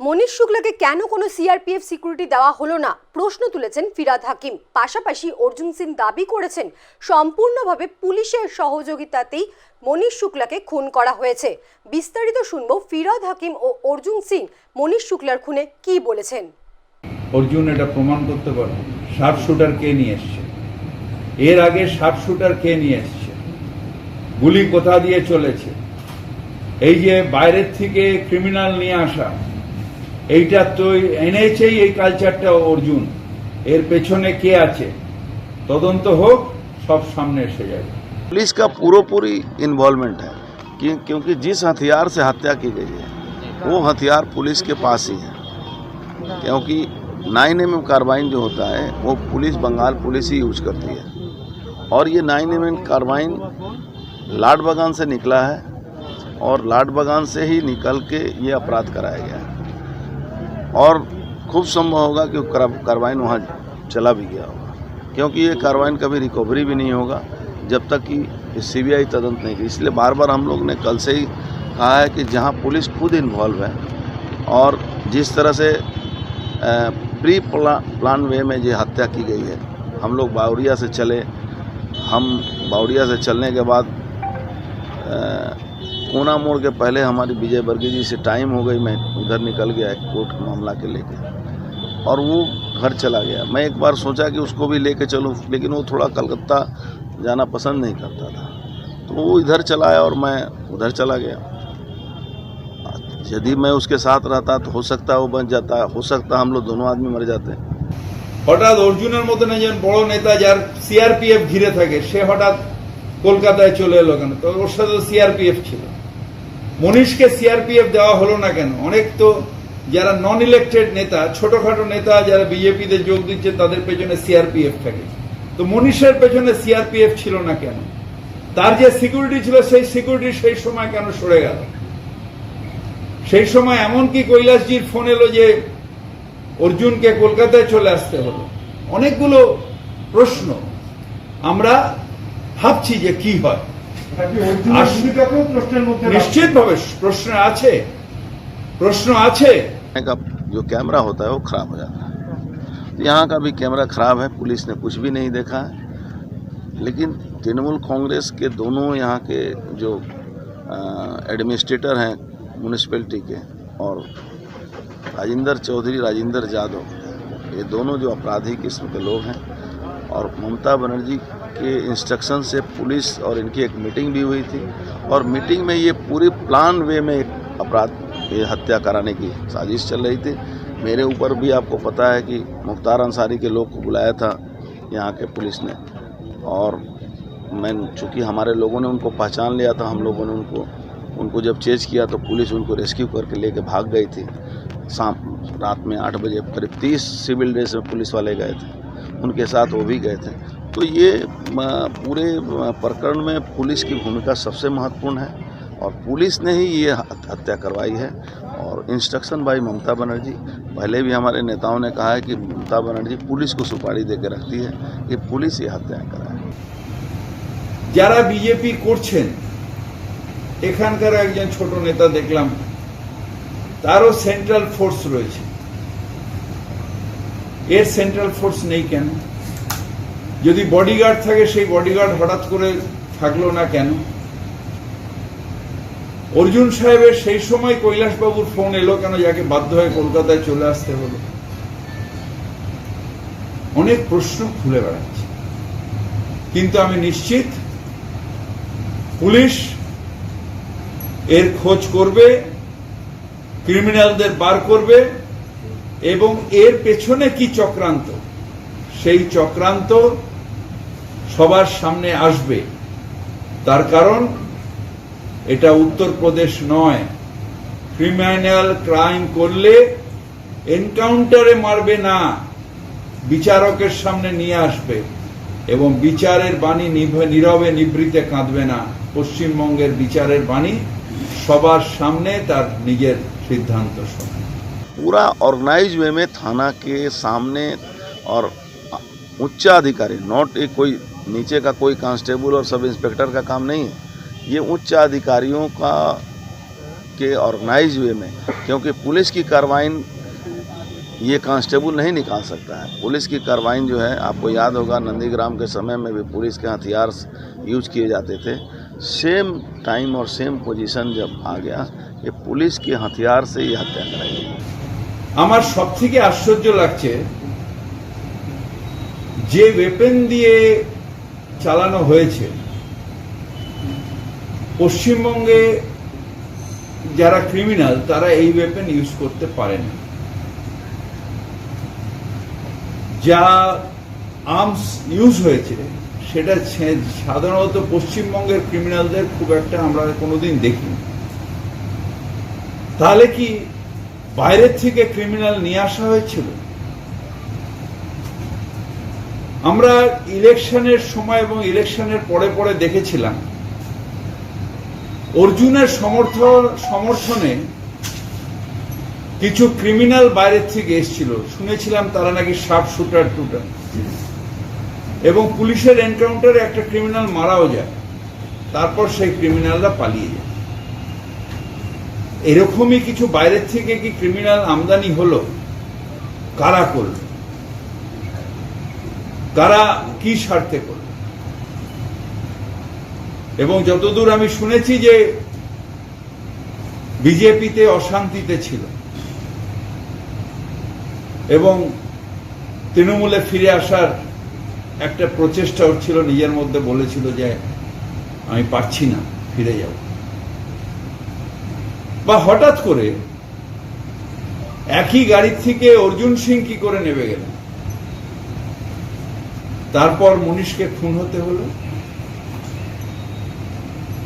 মনীষ শুক্লাকে কেন কোনো CRPF security দেওয়া হলো না? প্রশ্ন তুলেছেন ফিরাদ হাকিম। পাশাপাশি অর্জুন সিং দাবি করেছেন, সম্পূর্ণভাবে পুলিশের সহযোগিতাতেই মনীষ শুক্লাকে খুন করা হয়েছে। বিস্তারিত শুনব ফিরাদ হাকিম ও অর্জুন সিং মনীষ শুক্লার খুনে কি বলেছেন। অর্জুন, এটা প্রমাণ করতে পারে শার্প শুটার কে নিয়ে এসছে? এর আগে শার্প শুটার কে নিয়ে এসছে? গুলি কোথা দিয়ে চলেছে? এই যে বাইরের থেকে ক্রিমিনাল নিয়ে আসা এইটা তো এনেছেই এই কালচারটা অর্জুন এর পেছনে কে আছে তদন্ত হোক সব সামনে এসে যাবে पुलिस का पूरा पूरी इन्वॉल्वमेंट है कि, क्योंकि जिस हथियार से हत्या की गई है वो हथियार पुलिस के पास ही है क्योंकि नाइन एम कार्बाइन जो होता है वो पुलिस बंगाल पुलिस ही यूज करती है और ये नाइन एम कार्बाइन लाड बगान से निकला है और लाड बगान से ही निकल के ये अपराध कराया गया है और खूब संभव होगा कि वो कार्बाइन वहाँ चला भी गया होगा। क्योंकि ये कार्बाइन कभी रिकवरी भी नहीं होगा, जब तक कि सीबीआई तदंत नहीं की इसलिए बार बार हम लोग ने कल से ही कहा है कि जहाँ पुलिस खुद इन्वॉल्व है और जिस तरह से प्री प्लान वे में ये हत्या की गई है, हम लोग बावरिया से चले। हम बावरिया से चलने के बाद कोना मोड़ के पहले हमारी विजय वर्गीय जी से टाइम हो गई मैं उधर निकल गया एक कोर्ट के मामला के लेके और वो घर चला गया मैं एक बार सोचा कि उसको भी लेके चलूं लेकिन वो थोड़ा कलकत्ता जाना पसंद नहीं करता था तो वो इधर चला आया और मैं उधर चला गया यदि मैं उसके साथ रहता तो हो सकता है वो बच जाता हो सकता हम लोग दोनों आदमी मर जाते হঠাৎ অর্জুনের মতন একজন বড় নেতা যার সিআরপিএফ ঘিরে থাকে সে হঠাৎ কলকাতায় চলে এলো কেন তো ওর সাথে সিআরপিএফ ছিল মনীষকে সিআরপিএফ দেওয়া হলো না কেন? অনেক তো যারা নন ইলেক্টেড নেতা, ছোটখাটো নেতা যারা বিজেপিতে যোগ দিচ্ছে তাদের পেছনে সিআরপিএফ থাকে। তো মনীষের পেছনে সিআরপিএফ ছিল না কেন? তার যে সিকিউরিটি ছিল, সেই সিকিউরিটি সেই সময় কেন সরে গেল? সেই সময় এমন কি কৈলাসজির ফোন এলো যে, অর্জুনকে কলকাতায় চলে আসতে হলো? অনেকগুলো প্রশ্ন। আমরা ভাবছি যে কি হয়। নিশ্চিতভাবে প্রশ্ন আছে প্রশ্ন আছে हैं का जो कैमरा होता है वो खराब हो जाता है तो यहाँ का भी कैमरा खराब है पुलिस ने कुछ भी नहीं देखा है लेकिन तृणमूल कांग्रेस के दोनों यहाँ के जो एडमिनिस्ट्रेटर हैं म्यूनिसपैलिटी के और राजेंद्र चौधरी राजेंद्र यादव ये दोनों जो आपराधिक किस्म के लोग हैं और ममता बनर्जी के इंस्ट्रक्शन से पुलिस और इनकी एक मीटिंग भी हुई थी। और मीटिंग में ये पूरी प्लान वे में एक अपराध हत्या कराने की साजिश चल रही थी। मेरे ऊपर भी आपको पता है कि मुख्तार अंसारी के लोग को बुलाया था यहाँ के पुलिस ने। और मैं, चूँकि हमारे लोगों ने उनको पहचान लिया था, हम लोगों ने उनको उनको जब चेज किया तो पुलिस उनको रेस्क्यू करके लेके भाग गई थी। शाम, रात में आठ बजे, करीब तीस सिविल ड्रेस में पुलिस वाले गए थे। उनके साथ वो भी गए थे। तो ये म, पूरे म, प्रकरण में पुलिस की भूमिका सबसे महत्वपूर्ण है और पुलिस ने ही ये हत- हत्या करवाई है और इंस्ट्रक्शन बाई ममता बनर्जी पहले भी हमारे नेताओं ने कहा है कि ममता बनर्जी पुलिस को सुपारी दे के रखती है कि पुलिस ये हत्याएं कराए যারা বিজেপি করছেন এখানকার একজন ছোট নেতা দেখলাম তারও সেন্ট্রাল ফোর্স রয়েছে এর সেন্ট্রাল ফোর্স নেই কেন যদি বডিগার্ড থাকে, সেই বডিগার্ড হঠাৎ করে থাকল না কেন? অর্জুন সাহেবের সেই সময় কৈলাসবাবুর ফোন এলো কেন যাকে বাধ্য হয়ে কলকাতায় চলে আসতে হলো? অনেক প্রশ্ন খুলে বেড়াচ্ছে। কিন্তু আমি নিশ্চিত, পুলিশ এর খোঁজ করবে ক্রিমিনালদের বার করবে, এবং এর পেছনে কি চক্রান্ত? সেই চক্রান্ত সবার সামনে আসবে তার কারণ এটা উত্তরপ্রদেশ নয় ক্রিমিনাল ক্রাইম করলে এনকাউন্টারে মারবে না বিচারকের সামনে নিয়ে আসবে এবং বিচারের বাণী নিভ- নীরবে নিবৃতে কাঁদবে না পশ্চিমবঙ্গের বিচারের বাণী সবার সামনে তার নিজের সিদ্ধান্ত শোনে पूरा ऑर्गेनाइज वे में थाना के सामने और उच्च अधिकारी नॉट एक कोई नीचे का कोई कांस्टेबल और सब इंस्पेक्टर का काम नहीं है ये उच्च अधिकारियों का के ऑर्गेनाइज वे में क्योंकि पुलिस की कार्रवाई ये कांस्टेबल नहीं निकाल सकता है पुलिस की कार्रवाई जो है आपको याद होगा नंदीग्राम के समय में भी पुलिस के हथियार यूज किए जाते थे सेम टाइम और सेम पोजीशन जब आ गया ये पुलिस के हथियार से ये हत्या कराई गई আমার সব থেকে আশ্চর্য লাগছে যে ওয়েপেন দিয়ে চালানো হয়েছে। পশ্চিমবঙ্গে যারা ক্রিমিনাল তারা এই ওয়েপেন ইউজ করতে পারে না। যা আর্মস ইউজ হয়েছে, সেটা সাধারণত পশ্চিমবঙ্গের ক্রিমিনালদের খুব একটা আমরা কোনোদিন দেখিনি। তাহলে কি বাইরের থেকে ক্রিমিনাল নিয়ে আসা হয়েছিল? আমরা ইলেকশনের সময় এবং ইলেকশনের পরে পরে দেখেছিলাম, অর্জুনের সমর্থন সমর্থনে কিছু ক্রিমিনাল বাইরের থেকে এসেছিল। শুনেছিলাম তারা নাকি সাপ শুটার টুটার এবং পুলিশের এনকাউন্টারে একটা ক্রিমিনাল মারাও যায়। তারপর সেই ক্রিমিনালরা পালিয়ে যায়। এরকমই কিছু বাইরের থেকে কি ক্রিমিনাল আমদানি হলো? কারা করল? কারা কি স্বার্থে করল এবং যতদূর আমি শুনেছি যে বিজেপিতে অশান্তিতে ছিল, এবং তৃণমূলে ফিরে আসার একটা প্রচেষ্টা হচ্ছিল নিজের মধ্যে বলেছিল যে আমি পারছি না, ফিরে যাব। বা হঠাৎ করে একই গাড়ি থেকে অর্জুন সিং কি করে নেমে গেলেন? তারপর মনীষকে খুন হতে হলো।